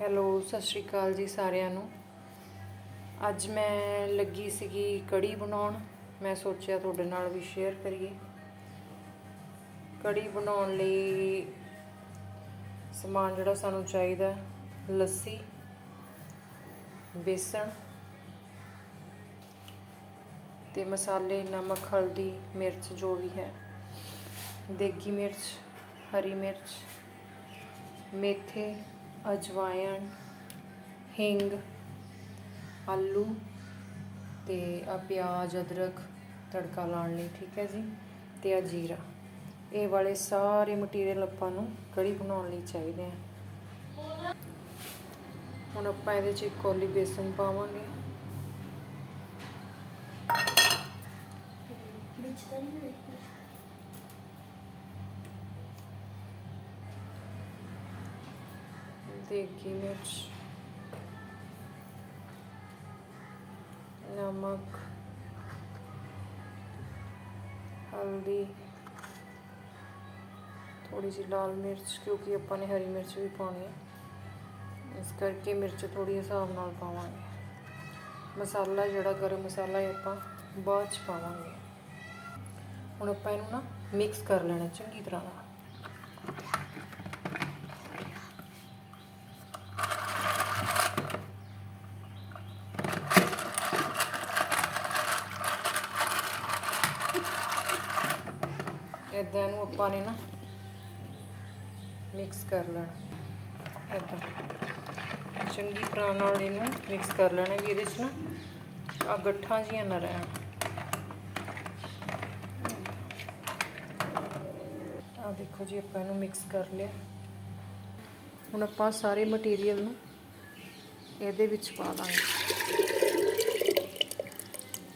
Hello, ਸਤਿ ਸ਼੍ਰੀ ਅਕਾਲ ਜੀ ਸਾਰਿਆਂ ਨੂੰ। ਅੱਜ ਮੈਂ ਲੱਗੀ ਸੀਗੀ ਕੜੀ ਬਣਾਉਣ। ਮੈਂ ਸੋਚਿਆ ਤੁਹਾਡੇ ਨਾਲ ਵੀ ਸ਼ੇਅਰ ਕਰੀਏ। ਕੜੀ ਬਣਾਉਣ ਲਈ ਸਮਾਨ ਜਿਹੜਾ ਸਾਨੂੰ ਚਾਹੀਦਾ, ਲੱਸੀ, ਬੇਸਣ ਤੇ ਮਸਾਲੇ, ਨਮਕ, ਹਲਦੀ, ਮਿਰਚ ਜੋ ਵੀ ਹੈ। ਦੇਗੀ ਮਿਰਚ, ਹਰੀ ਮਿਰਚ, ਮੇਥੇ ਅਜਵਾਇਣ, ਹਿੰਗ, ਆਲੂ ਅਤੇ ਆ ਪਿਆਜ਼, ਅਦਰਕ ਤੜਕਾ ਲਾਉਣ ਲਈ, ਠੀਕ ਹੈ ਜੀ ਅਤੇ ਆਹ ਜੀਰਾ। ਇਹ ਵਾਲੇ ਸਾਰੇ ਮਟੀਰੀਅਲ ਆਪਾਂ ਨੂੰ ਕੜੀ ਬਣਾਉਣ ਲਈ ਚਾਹੀਦੇ ਆ। ਹੁਣ ਆਪਾਂ ਇਹਦੇ ਚ ਇੱਕ ਕੌਲੀ ਬੇਸਨ ਪਾਵਾਂਗੇ। ਵਿੱਚ ਤਾਂ ਨਹੀਂ ਦੇਗੀ ਮਿਰਚ ਨਮਕ, ਹਲਦੀ ਥੋੜੀ ਜਿਹੀ ਲਾਲ ਮਿਰਚ, ਕਿਉਂਕਿ ਆਪਾਂ ਨੇ ਹਰੀ ਮਿਰਚ ਵੀ ਪਾਉਣੀ ਹੈ। ਇਸ ਕਰਕੇ ਮਿਰਚ ਥੋੜੀ ਹਿਸਾਬ ਨਾਲ ਪਾਵਾਂਗੇ। ਮਸਾਲਾ ਜਿਹੜਾ ਗਰਮ ਮਸਾਲਾ ਹੈ, ਆਪਾਂ ਬਾਅਦ ਚ ਪਾਵਾਂਗੇ। ਹੁਣ ਆਪਾਂ ਇਹਨੂੰ ਨਾ ਮਿਕਸ ਕਰ ਲੈਣਾ ਚੰਗੀ ਤਰ੍ਹਾਂ ਨਾਲ। ਇਦਾਂ ਇਹਨੂੰ ਆਪਾਂ ਨੇ ਨਾ ਮਿਕਸ ਕਰ ਲੈਣਾ। ਇਦਾਂ ਚੰਗੀ ਤਰ੍ਹਾਂ ਨਾਲ ਇਹਨੂੰ ਮਿਕਸ ਕਰ ਲੈਣਾ ਵੀ ਇਹਦੇ 'ਚ ਨਾ ਆ ਗੱਠਾਂ ਜੀਆਂ ਨਾ ਰਹਿਣ। ਆ ਦੇਖੋ ਜੀ, ਆਪਾਂ ਇਹਨੂੰ ਮਿਕਸ ਕਰ ਲਿਆ। ਹੁਣ ਆਪਾਂ ਸਾਰੇ ਮਟੀਰੀਅਲ ਨੂੰ ਇਹਦੇ ਵਿੱਚ ਪਾ ਦਾਂਗੇ।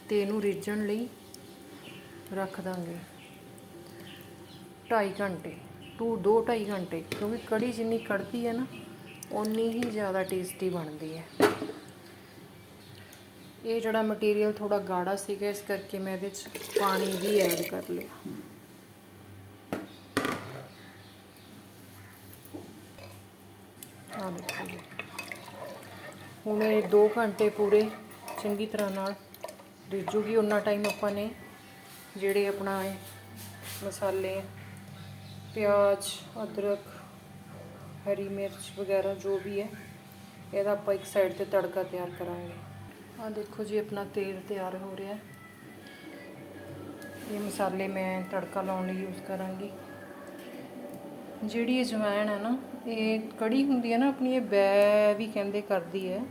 ਤੇ ਇਹਨੂੰ ਰਿੱਝਣ ਲਈ ਰੱਖ ਦਾਂਗੇ। ਢਾਈ ਘੰਟੇ, ਟੂ ਦੋ ਢਾਈ ਘੰਟੇ, ਕਿਉਂਕਿ ਕੜੀ ਜਿੰਨੀ ਕੜਦੀ ਹੈ ਨਾ, ਓਨੀ ਹੀ ਜ਼ਿਆਦਾ ਟੇਸਟੀ ਬਣਦੀ ਹੈ। ਇਹ ਜਿਹੜਾ ਮਟੀਰੀਅਲ ਥੋੜਾ ਗਾੜਾ ਸੀਗਾ, ਇਸ ਕਰਕੇ ਮੈਂ ਇਹਦੇ 'ਚ ਪਾਣੀ ਵੀ ਐਡ ਕਰ ਲਿਆ। ਆ ਦੇਖੋ ਹੁਣ ਇਹ 2 ਘੰਟੇ ਪੂਰੇ ਚੰਗੀ ਤਰ੍ਹਾਂ ਨਾਲ ਰਿੱਝੂਗੀ ਉਹਨਾਂ ਟਾਈਮ ਆਪਾਂ ਨੇ ਜਿਹੜੇ ਆਪਣਾ ਮਸਾਲੇ ਪਿਆਜ਼, ਅਦਰਕ, ਹਰੀ ਮਿਰਚ ਵਗੈਰਾ ਜੋ ਵੀ ਹੈ, ਇਹਦਾ ਆਪਾਂ ਇੱਕ ਸਾਈਡ ਤੇ ਤੜਕਾ ਤਿਆਰ ਕਰਾਂਗੇ। ਆ ਦੇਖੋ ਜੀ, ਆਪਣਾ ਤੇਲ ਤਿਆਰ ਹੋ ਰਿਹਾ ਹੈ। ਇਹ ਮਸਾਲੇ ਮੈਂ ਤੜਕਾ ਲਾਉਣ ਲਈ ਯੂਜ਼ ਕਰਾਂਗੀ। ਜਿਹੜੀ ਅਜਵਾਇਣ ਹੈ ਨਾ, ਇਹ ਕੜੀ ਹੁੰਦੀ ਹੈ ਨਾ, ਆਪਣੀ ਇਹ ਬੈ ਵੀ ਕਹਿੰਦੇ ਕਰਦੀ ਹੈ।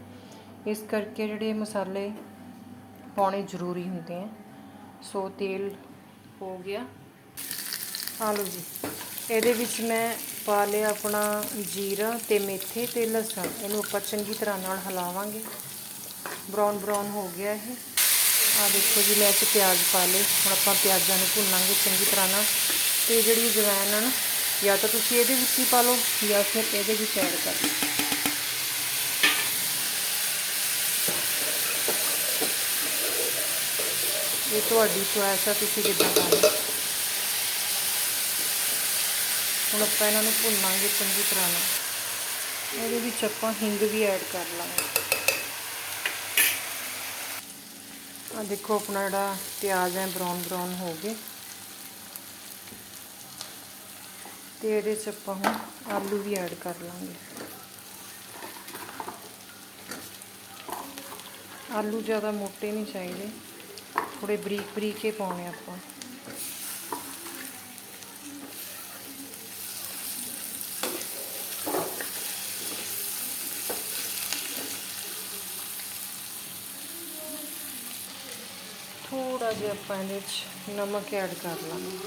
ਇਸ ਕਰਕੇ ਜਿਹੜੇ ਮਸਾਲੇ ਪਾਉਣੇ ਜ਼ਰੂਰੀ ਹੁੰਦੇ ਆ ਸੋ ਤੇਲ ਹੋ ਗਿਆ। ਆ ਲਓ ਜੀ। ਇਹਦੇ ਵਿੱਚ ਮੈਂ ਪਾ ਲਿਆ ਆਪਣਾ ਜੀਰਾ ਤੇ ਮੇਥੇ ਤੇ ਲਸਣ। ਇਹਨੂੰ ਆਪਾਂ ਚੰਗੀ ਤਰ੍ਹਾਂ ਨਾਲ ਹਿਲਾਵਾਂਗੇ। ਬਰਾਊਨ ਬਰਾਊਨ ਹੋ ਗਿਆ ਇਹ। ਆ ਦੇਖੋ ਜੀ, ਮੈਂ ਤੇ ਪਿਆਜ਼ ਪਾ ਲਏ। ਹੁਣ ਆਪਾਂ ਪਿਆਜ਼ਾਂ ਨੂੰ ਭੁੰਨਾਂਗੇ ਚੰਗੀ ਤਰ੍ਹਾਂ ਨਾਲ। ਤੇ ਜਿਹੜੀ ਜਵੈਨ ਆ ਨਾ, ਜਾਂ ਤਾਂ ਤੁਸੀਂ ਇਹਦੇ ਵਿੱਚ ਹੀ ਪਾ ਲਓ, ਜਾਂ ਫਿਰ ਇਹਦੇ ਵਿੱਚ ਐਡ ਕਰ ਲਓ। ਇਹ ਤੁਹਾਡੀ ਚੋਇਸ ਆ, ਤੁਸੀਂ ਕਿੱਦਾਂ ਪਾਣੀ ਹੁਣ ਆਪਾਂ ਇਹਨਾਂ ਨੂੰ ਭੁੰਨਾਂਗੇ ਚੰਗੀ ਤਰ੍ਹਾਂ ਨਾਲ। ਇਹਦੇ ਵਿੱਚ ਆਪਾਂ ਹਿੰਗ ਵੀ ਐਡ ਕਰ ਲਾਂਗੇ। ਆ ਦੇਖੋ ਆਪਣਾ ਜਿਹੜਾ ਪਿਆਜ਼ ਹੈ ਬਰਾਊਨ ਬਰਾਊਨ ਹੋ ਗਏ। ਤੇ ਇਹਦੇ 'ਚ ਆਪਾਂ ਹੁਣ ਆਲੂ ਵੀ ਐਡ ਕਰ ਲਾਂਗੇ। ਆਲੂ ਜ਼ਿਆਦਾ ਮੋਟੇ ਨਹੀਂ ਚਾਹੀਦੇ। ਥੋੜੇ ਬਰੀਕ ਬਰੀਕ ਹੀ ਪਾਉਣੇ ਆਪਾਂ। ਥੋੜਾ ਜਿਹਾ ਆਪਾਂ ਇਹਦੇ ਵਿੱਚ ਨਮਕ ਐਡ ਕਰ ਲਾਂਗੇ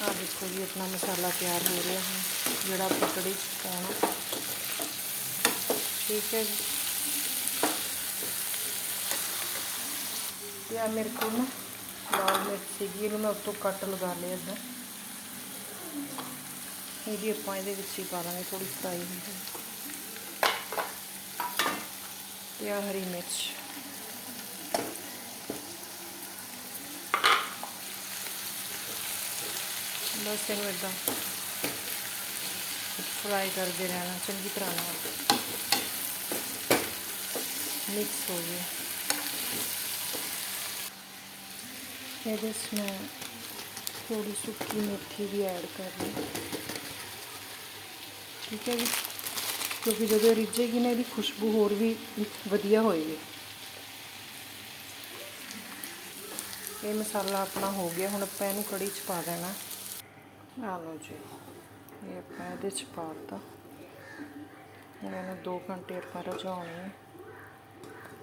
ਆ ਦੇਖੋ ਜੀ, ਆਪਣਾ ਮਸਾਲਾ ਤਿਆਰ ਹੋ ਰਿਹਾ ਹੈ, ਜਿਹੜਾ ਆਪਾਂ ਕੜੀ 'ਚ ਪਾਉਣਾ। ਠੀਕ ਹੈ ਜੀ। ਤੇ ਮੇਰੇ ਕੋਲ ਨਾ ਲਾਲ ਮਿਰਚ ਸੀਗੀ, ਇਹਨੂੰ ਮੈਂ ਉੱਤੋਂ ਕੱਟ ਲਗਾ ਲਿਆ ਇੱਦਾਂ ਇਹ ਵੀ ਆਪਾਂ ਇਹਦੇ ਵਿੱਚ ਹੀ ਪਾ ਲਾਂਗੇ ਥੋੜੀ ਫਰਾਈ ਹੁੰਦੀ ਤੇ ਆ ਹਰੀ ਮਿਰਚ। ਬਸ ਇਹਨੂੰ ਇਦਾਂ ਫਰਾਈ ਕਰਦੇ ਰਹਿਣਾ, ਚੰਗੀ ਤਰ੍ਹਾਂ ਨਾਲ। ਮਿਕਸ ਹੋ ਜੇ ਇਹਦੇ 'ਚ ਮੈਂ ਥੋੜੀ ਸੁੱਕੀ ਮੇਥੀ ਵੀ ਐਡ ਕਰ ਲਈ। ਠੀਕ ਹੈ ਜੀ? ਕਿਉਂਕਿ ਜਦੋਂ ਰਿੱਝੇਗੀ ਨਾ, ਇਹਦੀ ਖੁਸ਼ਬੂ ਹੋਰ ਵੀ ਵਧੀਆ ਹੋਏਗੀ। ਇਹ ਮਸਾਲਾ ਆਪਣਾ ਹੋ ਗਿਆ, ਹੁਣ ਆਪਾਂ ਇਹਨੂੰ ਕੜੀ 'ਚ ਪਾ ਦੇਣਾ। ਆ ਲਓ ਜੀ ਇਹ ਆਪਾਂ ਇਹਦੇ 'ਚ ਪਾ ਦਿੱਤਾ। ਹੁਣ ਇਹਨੂੰ 2 ਘੰਟੇ ਆਪਾਂ ਰਝਾਉਣੀ ਹੈ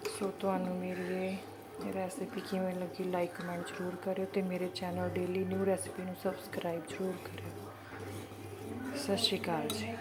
ਸੋ ਤੁਹਾਨੂੰ ਮੇਰੀ ਇਹ ਰੈਸਿਪੀ ਕਿਵੇਂ ਲੱਗੀ ਲਾਈਕ ਕਮੈਂਟ ਜ਼ਰੂਰ ਕਰਿਓ ਤੇ ਮੇਰੇ ਚੈਨਲ ਡੇਲੀ ਨਿਊ ਰੈਸਿਪੀ ਨੂੰ ਸਬਸਕ੍ਰਾਈਬ ਜ਼ਰੂਰ ਕਰਿਓ। ਸਤਿ ਸ਼੍ਰੀ ਅਕਾਲ ਜੀ।